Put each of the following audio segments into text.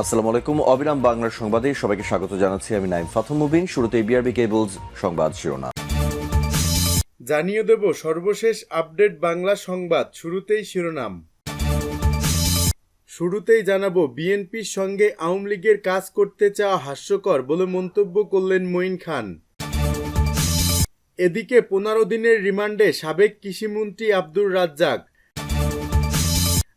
আসসালামু আলাইকুম। অবিরাম বাংলার সংবাদে সবাইকে স্বাগত জানাচ্ছি। আমি নাইম ফাথম মুবিন। শুরুতে বিআরবি কেবলস সংবাদ শিরোনাম। জানিয়ে দেব সর্বশেষ আপডেট বাংলা সংবাদ। শুরুতেই শিরোনাম। শুরুতেই জানাব বিএনপির সঙ্গে আওয়ামী লীগের কাজ করতে চাওয়া হাস্যকর বলে মন্তব্য করলেন মঈন খান। এদিকে পনেরো দিনের রিমান্ডে সাবেক কৃষিমন্ত্রী আব্দুর রাজ্জাক।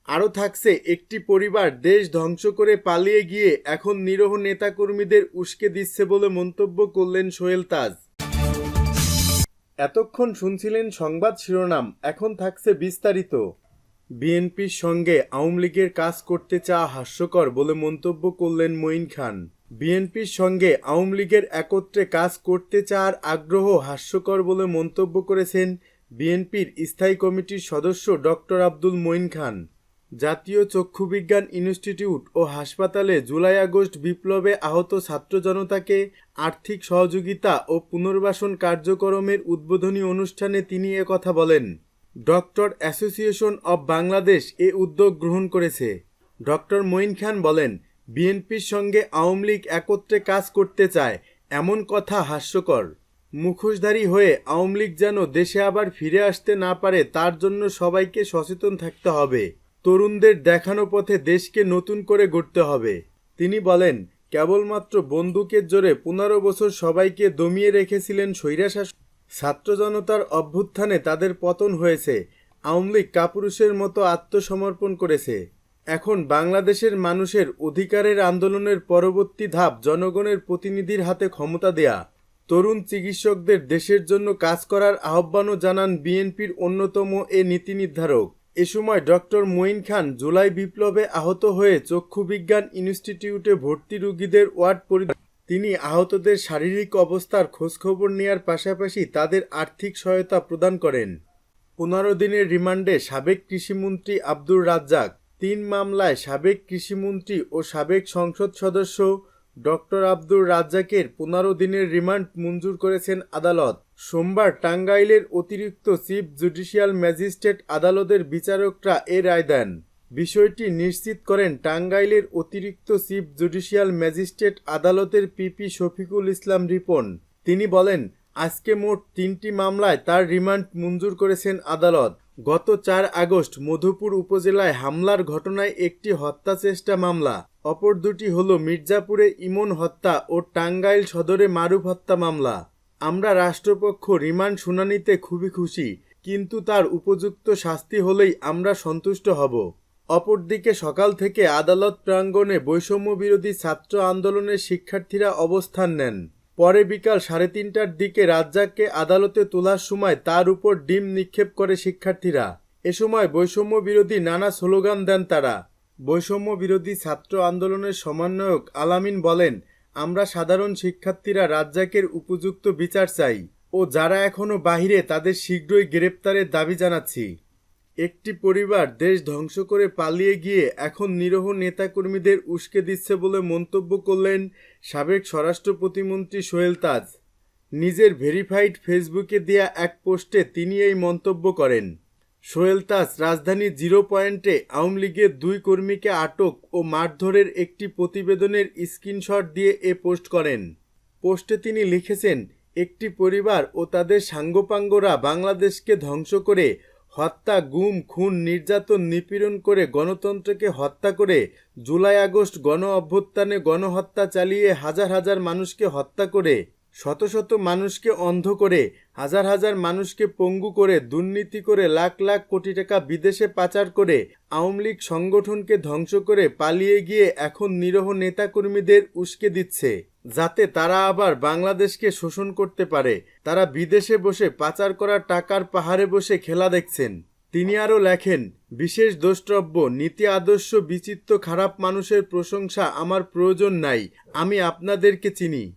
আরও থাকছে, একটি পরিবার দেশ ধ্বংস করে পালিয়ে গিয়ে এখন নিরহ নেতাকর্মীদের উস্কে দিচ্ছে বলে মন্তব্য করলেন সোহেল তাজ। এতক্ষণ শুনছিলেন সংবাদ শিরোনাম, এখন থাকছে বিস্তারিত। বিএনপির সঙ্গে আওয়ামী লীগের কাজ করতে চাওয়া হাস্যকর বলে মন্তব্য করলেন মঈন খান। বিএনপির সঙ্গে আওয়ামী লীগের একত্রে কাজ করতে চাওয়ার আগ্রহ হাস্যকর বলে মন্তব্য করেছেন বিএনপির স্থায়ী কমিটির সদস্য ডক্টর আব্দুল মঈন খান। জাতীয় চক্ষুবিজ্ঞান ইনস্টিটিউট ও হাসপাতালে জুলাই আগস্ট বিপ্লবে আহত ছাত্র জনতাকে আর্থিক সহযোগিতা ও পুনর্বাসন কার্যক্রমের উদ্বোধনী অনুষ্ঠানে তিনি কথা বলেন। ডক্টর অ্যাসোসিয়েশন অব বাংলাদেশ এ উদ্যোগ গ্রহণ করেছে। ডক্টর মঈন খান বলেন, বিএনপির সঙ্গে আওয়ামী লীগ একত্রে কাজ করতে চায়, এমন কথা হাস্যকর। মুখোশধারী হয়ে আওয়ামী লীগ যেন দেশে আবার ফিরে আসতে না পারে, তার জন্য সবাইকে সচেতন থাকতে হবে। তরুণদের দেখানো পথে দেশকে নতুন করে গড়তে হবে। তিনি বলেন, কেবলমাত্র বন্দুকের জোরে পনেরো বছর সবাইকে দমিয়ে রেখেছিলেন স্বৈরাশাসক ছাত্র জনতার অভ্যুত্থানে তাদের পতন হয়েছে। আওয়ামী লীগ কাপুরুষের মতো আত্মসমর্পণ করেছে। এখন বাংলাদেশের মানুষের অধিকারের আন্দোলনের পরবর্তী ধাপ জনগণের প্রতিনিধির হাতে ক্ষমতা দেয়া। তরুণ চিকিৎসকদের দেশের জন্য কাজ করার আহ্বানও জানান বিএনপির অন্যতম এ নীতি নির্ধারক। এ সময় ডক্টর মঈন খান জুলাই বিপ্লবে আহত হয়ে চক্ষু বিজ্ঞান ইনস্টিটিউটে ভর্তি রোগীদের ওয়ার্ড পরি তিনি আহতদের শারীরিক অবস্থার খোঁজখবর নেয়ার পাশাপাশি তাদের আর্থিক সহায়তা প্রদান করেন। পনেরো দিনের রিমান্ডে সাবেক কৃষিমন্ত্রী আব্দুর রাজ্জাক, তিন মামলায় সাবেক কৃষিমন্ত্রী ও সাবেক সংসদ সদস্য ডক্টর আব্দুর রাজ্জাকের পনেরো দিনের রিমান্ড মঞ্জুর করেছেন আদালত। সোমবার টাঙ্গাইলের অতিরিক্ত চিফ জুডিশিয়াল ম্যাজিস্ট্রেট আদালতের বিচারকরা এ রায় দেন। বিষয়টি নিশ্চিত করেন টাঙ্গাইলের অতিরিক্ত চিফ জুডিশিয়াল ম্যাজিস্ট্রেট আদালতের পিপি শফিকুল ইসলাম রিপন। তিনি বলেন, আজকে মোট তিনটি মামলায় তার রিমান্ড মঞ্জুর করেছেন আদালত। গত চার আগস্ট মধুপুর উপজেলায় হামলার ঘটনায় একটি হত্যা চেষ্টা মামলা, অপর দুটি হল মির্জাপুরে ইমন হত্যা ও টাঙ্গাইল সদরে মারুফ হত্যা মামলা। আমরা রাষ্ট্রপক্ষ রিমান্ড শুনানিতে খুবই খুশি, কিন্তু তার উপযুক্ত শাস্তি হলেই আমরা সন্তুষ্ট হব। অপরদিকে সকাল থেকে আদালত প্রাঙ্গণে বৈষম্য বিরোধী ছাত্র আন্দোলনের শিক্ষার্থীরা অবস্থান নেন। পরে বিকাল সাড়ে তিনটার দিকে রাজ্জাককে আদালতে তোলার সময় তার উপর ডিম নিক্ষেপ করে শিক্ষার্থীরা। এ সময় বৈষম্য বিরোধী নানা স্লোগান দেন তারা। বৈষম্য বিরোধী ছাত্র আন্দোলনের সমন্বয়ক আলামিন বলেন, আমরা সাধারণ শিক্ষার্থীরা রাজ্জাকের উপযুক্ত বিচার চাই ও যারা এখনও বাহিরে তাদের শীঘ্রই গ্রেপ্তারের দাবি জানাচ্ছি। একটি পরিবার দেশ ধ্বংস করে পালিয়ে গিয়ে এখন নিরহ নেতাকর্মীদের উস্কে দিচ্ছে বলে মন্তব্য করলেন সাবেক স্বরাষ্ট্র প্রতিমন্ত্রী সোহেল তাজ। নিজের ভেরিফাইড ফেসবুকে দেয়া এক পোস্টে তিনি এই মন্তব্য করেন। সোহেল তাজ রাজধানী জিরো পয়েন্টে আওয়ামী লীগের দুই কর্মীকে আটক ও মারধরের একটি প্রতিবেদনের স্ক্রিনশট দিয়ে এ পোস্ট করেন। পোস্টে তিনি লিখেছেন, একটি পরিবার ও তাদের সাঙ্গপাঙ্গরা বাংলাদেশকে ধ্বংস করে হত্যা, গুম, খুন, নির্যাতন, নিপীড়ন করে গণতন্ত্রকে হত্যা করে জুলাই আগস্ট গণ অভ্যুত্থানে গণহত্যা চালিয়ে হাজার হাজার মানুষকে হত্যা করে শত শত মানুষকে অন্ধ করে, হাজার হাজার মানুষকে পঙ্গু করে, দুর্নীতি করে, লাখ লাখ কোটি টাকা বিদেশে পাচার করে, আওয়ামী লীগ সংগঠনকে ধ্বংস করে পালিয়ে গিয়ে এখন নিরহ নেতাকর্মীদের উস্কে দিচ্ছে। যাতে তারা আবার বাংলাদেশকে শোষণ করতে পারে। তারা বিদেশে বসে পাচার করা টাকার পাহাড়ে বসে খেলা দেখছেন। তিনি আরও লেখেন, বিশেষ দ্রষ্টব্য, নীতি আদর্শ, বিচিত্র খারাপ মানুষের প্রশংসা আমার প্রয়োজন নাই, আমি আপনাদেরকে চিনি।